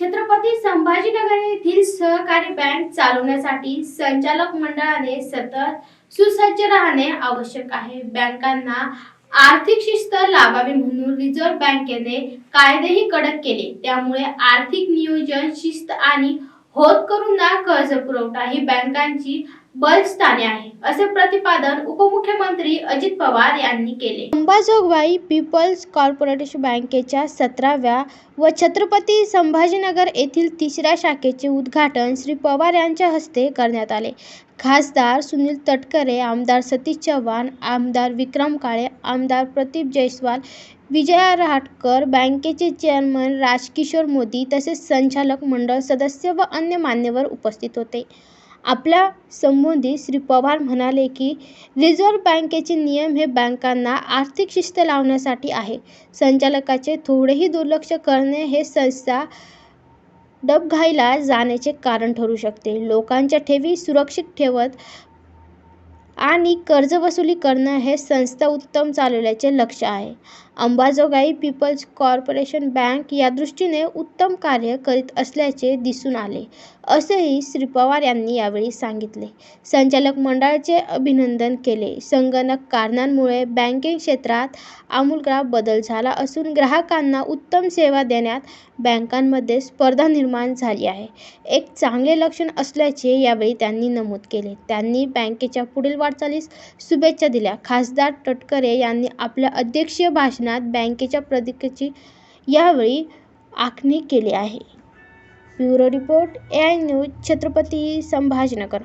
छत्रपती संभाजीनगर येथील सहकारी बँक चालवण्यासाठी संचालक मंडळाने सतत सुसज्ज राहणे आवश्यक आहे. बँकांना आर्थिक शिस्त लाभावी म्हणून रिझर्व्ह बँकेने कायदेही कडक केले. त्यामुळे आर्थिक नियोजन शिस्त आणि होत करून कर्ज पुरवठा ही बँकांची बलस्थाने आहे असे प्रतिपादन उपमुख्यमंत्री अजित पवार यांनी केले. अंबाजोगबाई पीपल्स कॉर्पोरेशन बँकेच्या सतराव्या व छत्रपती संभाजीनगर येथील तिसऱ्या शाखेचे उद्घाटन श्री पवार यांच्या हस्ते करण्यात आले. खासदार सुनील तटकरे आमदार सतीश चव्हाण आमदार विक्रम काळे आमदार प्रदीप जयस्वाल विजया रहाटकर बँकेचे चेअरमन राजकिशोर मोदी तसेच संचालक मंडळ सदस्य व अन्य मान्यवर उपस्थित होते. आपल्या संबोधित श्री पवार म्हणाले की रिझर्व्ह बँकेचे नियम हे बँकांना आर्थिक शिस्त लावण्यासाठी आहे. संचालकाचे थोडेही दुर्लक्ष करणे हे संस्था डबघाईला जाण्याचे कारण ठरू शकते. लोकांच्या ठेवी सुरक्षित ठेवत आणि कर्जवसुली करणं हे संस्था उत्तम चालवल्याचे लक्ष आहे. अंबाजोगाई पीपल्स कॉर्पोरेशन बँक या दृष्टीने उत्तम कार्य करीत असल्याचे दिसून आले असेही श्री पवार यांनी यावेळी सांगितले. संचालक मंडळाचे अभिनंदन केले. संगणक कारणांमुळे बँकिंग क्षेत्रात आमूलाग्र बदल झाला असून ग्राहकांना उत्तम सेवा देण्यात बँकांमध्ये स्पर्धा निर्माण झाली आहे. एक चांगले लक्षण असल्याचे यावेळी त्यांनी नमूद केले. त्यांनी बँकेच्या पुढील वाटचालीस शुभेच्छा दिल्या. खासदार तटकरे यांनी आपल्या अध्यक्षीय भाषणात बँकेच्या प्रगतीची यावेळी आखणी केली आहे. Bureau report A I news Chhatrapati Sambhajinagar.